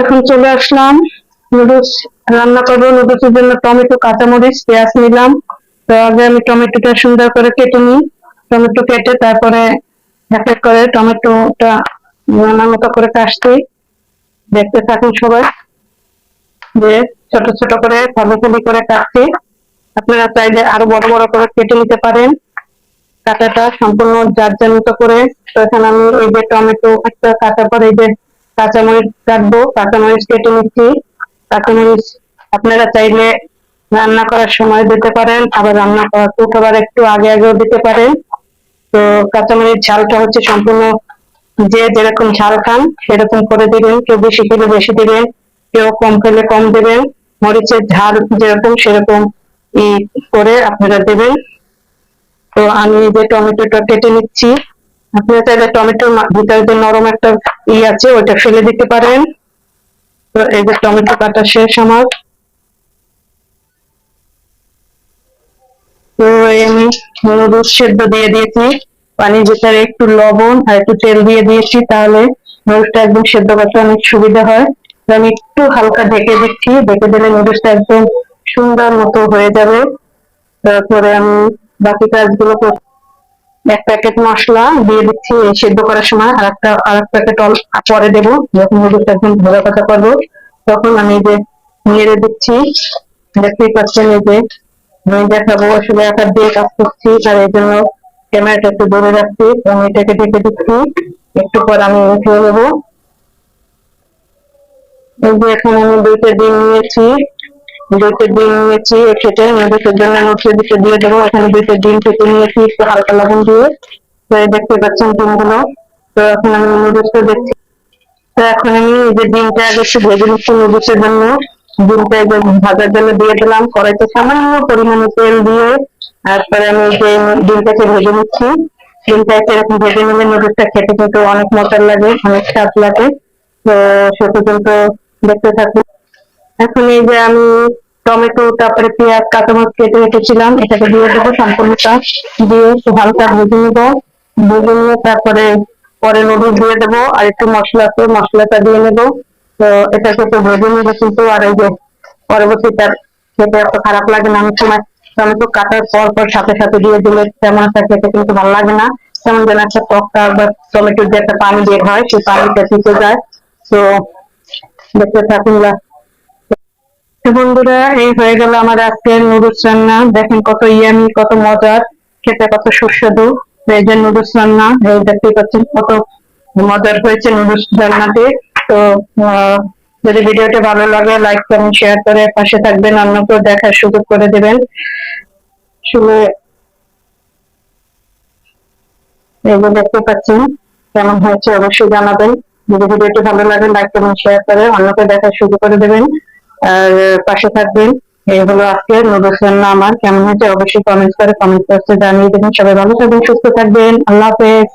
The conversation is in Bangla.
এখন চলে আসলাম। নুডলস রান্না করব। নুডলসের জন্য টমেটো, কাঁচামরিচ, পেঁয়াজ নিলাম। তো আগে আমি টমেটোটা সুন্দর করে কেটে নিই। টমেটো কেটে তারপরে এক এক করে টমেটোটা নানা মতো করে কাটছি। দেখতে থাকুন সবাই যে ছোট ছোট করে ফালি ফালি করে কাটছি। আপনারা চাইলে আরও বড় বড় করে কেটে নিতে পারেন। কাঁচাটা সম্পূর্ণ যার যার মতো করে। তো এখানে আমি এই যে টমেটো, একটা কাটার পর এই যে কাঁচামরিচ কাটবো কাঁচামরিচ কেটে নিচ্ছি। কাঁচামরিচ আপনারা চাইলে রান্না করার সময় দিতে পারেন, আবার রান্না করার আবার একটু আগে আগেও দিতে পারেন। তো কাঁচামরিচ ঝালটা হচ্ছে সম্পূর্ণ যে যেরকম ঝাল খান, সেরকম করে দিবেন। কেউ বেশি খেলে বেশি দিবেন, কেউ কম খেলে কম দিবেন। মরিচের ঝাল যেরকম সেরকম ই করে আপনারা দেবেন। তো আমি যে টমেটোটা কেটে নিচ্ছি। আপনারা চাইলে টমেটোর ভিতরে যে নরম একটা ই আছে, ওইটা ফেলে দিতে পারেন। তো এই যে টমেটো কাটা শেষ আমার। তো আমি নুডলস সেদ্ধ দিয়ে দিয়েছি। পানির ভিতরে একটু লবণ আর একটু তেল দিয়ে দিয়েছি তাহলে নুডলসটা একদম সেদ্ধ করতে অনেক সুবিধা হয়। আমি একটু হালকা ঢেকে দিচ্ছি। ঢেকে দিলে নুডলসটা একদম সুন্দর মতো হয়ে যাবে। তারপরে আমি বাকি কাজগুলো করছি। এক প্যাকেট মশলা দিয়ে দিচ্ছি সেদ্ধ করার সময় আর একটা আর এক প্যাকেট পরে দেবো, যখন নুডলস একদম ভাজা ভাজা করব, তখন আমি যে নেড়ে দিচ্ছি, দেখতেই পাচ্ছেন এই যে আমি দেখাবো আসলে একা দিয়ে কাজ করছি, আর এই জন্য ক্যামেরাটা একটু ধরে রাখছি আমি এটাকে ঢেকে দিচ্ছি, একটু পর আমি উঠিয়ে দেবো এই যে এখন আমি দুইটা ডিম নিয়েছি দুইটা ডিম নিয়েছি কেটে নুডলসের জন্য নুডলসের দিকে দিয়ে দেবো। এখানে দুইটা ডিম কেটে নিয়েছি, একটু হালকা লবণ দিয়ে। তো দেখতে পাচ্ছেন ডিমগুলো। তো এখন আমি নুডলসটা দেখছি। তো এখন আমি এই যে ডিমটা আগে একটু ভেজে নিচ্ছি নুডলসের জন্য। ডিমটা একদম ভাজার জন্য দিয়ে দিলাম। কড়াইতে সামান্য পরিমাণে তেল দিয়ে তারপরে আমি যে ডিমটাকে ভেজে নিচ্ছি। ডিমটা এরকম ভেজে নিলে নুডলসটা খেতে কিন্তু অনেক মজার লাগে, অনেক স্বাদ লাগে। তো সে পর্যন্ত দেখতে থাকুন। এখন এই যে আমি টমেটো, তারপরে পেঁয়াজ কাঁচামরিচ কেটে রেখেছিলাম। এটাকে দিয়ে দেবো সম্পূর্ণটা দিয়ে একটু হালকা ভেজে নেব। ভেজে নিয়ে তারপরে পরে নুডলস দিয়ে দেবো আর একটু মশলা আছে, মশলাটা দিয়ে নেব। তো এটাকে একটু ভেজে নেব কিন্তু আর এই যে পরবর্তীতে আর খেতে এত খারাপ লাগে না। অনেক সময় টমেটো কাটার পর পর সাথে সাথে দিয়ে দিলে তেমন একটা খেতে কিন্তু ভালো লাগে না। কেমন যেন একটা টকটা বা টমেটোর যে একটা পানি বের হয়, সেই পানিটা থেকে যায়। তো দেখতে থাকুন তো বন্ধুরা, এই হয়ে গেল আমার আজকের নুডলস রান্না। দেখেন কত ইয়ামি, কত মজার, খেতে কত সুস্বাদু। এই যে নুডলস রান্না, এই দেখতেই পাচ্ছেন কত মজার হয়েছে নুডলস রান্নাতে। তো যদি ভিডিওটি ভালো লাগে লাইক কমেন্ট শেয়ার করে পাশে থাকবেন অন্যকেও দেখার সুযোগ করে দেবেন। শুনে এগুলো দেখতে পাচ্ছেন কেমন হয়েছে, অবশ্যই জানাবেন। যদি ভিডিওটি ভালো লাগে লাইক কমেন্ট শেয়ার করে অন্যকে দেখার সুযোগ করে দেবেন। আর পাশে থাকবেন এই হলো আজকে নদর্শন আমার কেমন হয়েছে অবশ্যই কমেন্ট করে কমেন্ট বক্সে জানিয়ে দেবেন। সবাই ভালো থাকবেন, সুস্থ থাকবেন। আল্লাহ হাফেজ।